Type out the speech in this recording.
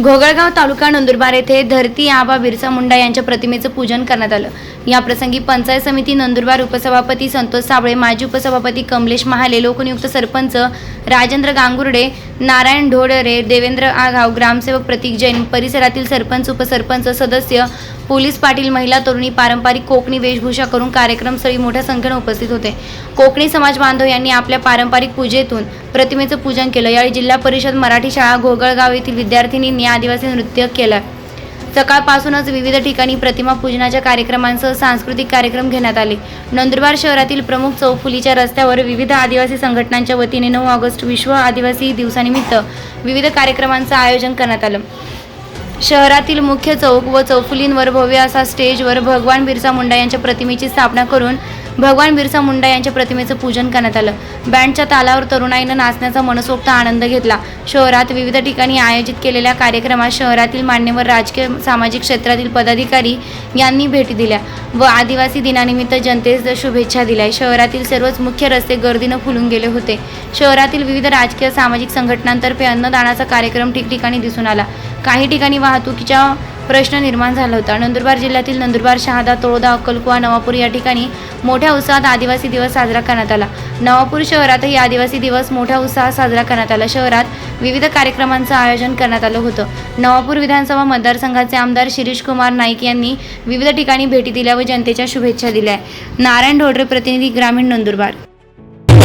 घोगळगाव तालुका नंदुरबार येथे धरती आबा बिरसा मुंडा यांच्या प्रतिमेचं पूजन करण्यात आलं. या प्रसंगी पंचायत समिती नंदुरबार उपसभापती संतोष साबळे माजी उपसभापती कमलेश महाले लोकनियुक्त सरपंच राजेंद्र गांगुर्डे नारायण ढोडरे देवेंद्र आघाव ग्रामसेवक प्रतीक जैन परिसरातील सरपंच उपसरपंच सदस्य पोलीस पाटील महिला तरुणी पारंपरिक कोकणी वेशभूषा करून कार्यक्रमस्थळी मोठ्या संख्येने उपस्थित होते. कोकणी समाज बांधव यांनी आपल्या पारंपरिक पूजेतून प्रतिमेचं पूजन केलं. यावेळी जिल्हा परिषद मराठी शाळा घोगळगाव येथील विद्यार्थिनींनी आदिवासी नृत्य केलं. सकाळपासूनच विविध ठिकाणी प्रतिमा पूजनाच्या कार्यक्रमांसह सांस्कृतिक कार्यक्रम घेण्यात आले. नंदुरबार शहरातील प्रमुख चौफुलीच्या रस्त्यावर विविध आदिवासी संघटनांच्या वतीने नऊ ऑगस्ट विश्व आदिवासी दिवसानिमित्त विविध कार्यक्रमांचं आयोजन करण्यात आलं. शहरातील मुख्य चौक व चौफुलींवर भव्य असा स्टेजवर भगवान बिरसा मुंडा यांच्या प्रतिमेची स्थापना करून भगवान बिरसा मुंडा यांच्या प्रतिमेचं पूजन करण्यात आलं. बँडच्या तालावर तरुणाईनं नाचण्याचा मनसोक्त आनंद घेतला. शहरात विविध ठिकाणी आयोजित केलेल्या कार्यक्रमात शहरातील मान्यवर राजकीय सामाजिक क्षेत्रातील पदाधिकारी यांनी भेटी दिल्या व आदिवासी दिनानिमित्त जनतेस शुभेच्छा दिल्या. शहरातील सर्वच मुख्य रस्ते गर्दीनं फुलून गेले होते. शहरातील विविध राजकीय सामाजिक संघटनांतर्फे अन्नदानाचा कार्यक्रम ठिकठिकाणी दिसून आला. काही ठिकाणी वाहतुकीचा प्रश्न निर्माण झाला होता. नंदुरबार जिल्ह्यातील नंदुरबार शहादा तळोदा अक्कलकुवा नवापूर या ठिकाणी मोठ्या उत्साहात आदिवासी दिवस साजरा करण्यात आला. नवापूर शहरातही आदिवासी दिवस मोठ्या उत्साहात साजरा करण्यात आला. शहरात विविध कार्यक्रमांचं आयोजन करण्यात आलं होतं. नवापूर विधानसभा मतदारसंघाचे आमदार शिरीष कुमार नाईक यांनी विविध ठिकाणी भेटी दिल्या व जनतेच्या शुभेच्छा दिल्या. नारायण ढोडरे प्रतिनिधी ग्रामीण नंदुरबार.